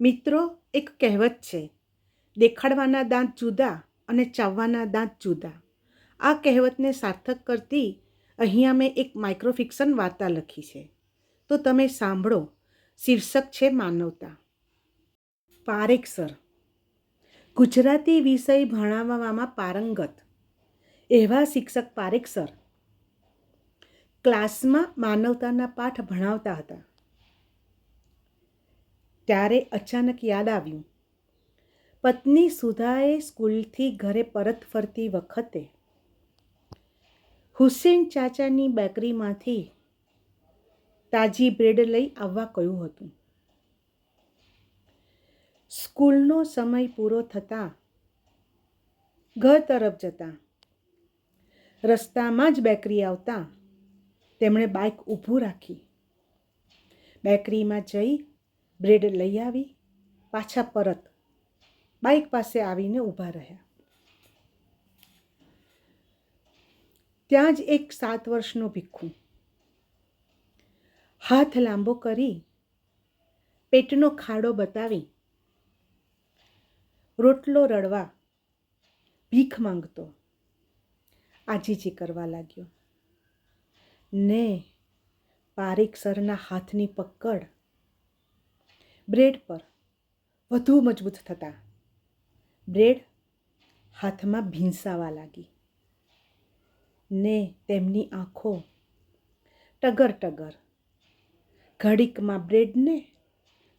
મિત્રો, એક કહેવત છે, દેખાડવાના દાંત જુદા અને ચાવવાના દાંત જુદા. આ કહેવતને સાર્થક કરતી અહીંયા મેં એક માઇક્રોફિક્શન વાર્તા લખી છે. તો તમે સાંભળો, શીર્ષક છે માનવતા. પારેખ સર, ગુજરાતી વિષય ભણાવવામાં પારંગત. એવા શિક્ષક પારેખ સર, ક્લાસમાં માનવતાના પાઠ ભણાવતા હતા. ત્યારે અચાનક યાદ આવ્યું. પત્ની સુધાએ સ્કૂલથી ઘરે પરત ફરતી વખતે હુસેન ચાચાની બેકરીમાંથી તાજી બ્રેડ લઈ આવવા કહ્યું હતું. સ્કૂલનો સમય પૂરો થતાં ઘર તરફ જતા, રસ્તામાં જ બેકરી આવતા, તેમણે બાઇક ઊભું રાખી. બેકરીમાં જઈ બ્રેડ લઈ આવી, પાછા પરત બાઇક પાસે આવીને ઊભા રહ્યા. ત્યાં જ એક સાત વર્ષનો ભીખું હાથ લાંબો કરી પેટનો ખાડો બતાવી રોટલો રડવા ભીખ માંગતો, આજીજી કરવા લાગ્યો. ને પારીક સરના હાથની પકડ બ્રેડ પર વધુ મજબૂત થતા. બ્રેડ હાથમાં ભીંસાવા લાગી ને તેમની આંખો ટગર ટગર. ઘડીકમાં બ્રેડને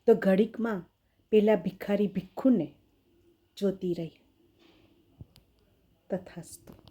તો ઘડીકમાં પેલા ભિખારી ભીખુને જોતી રહી. તથાસ્તુ.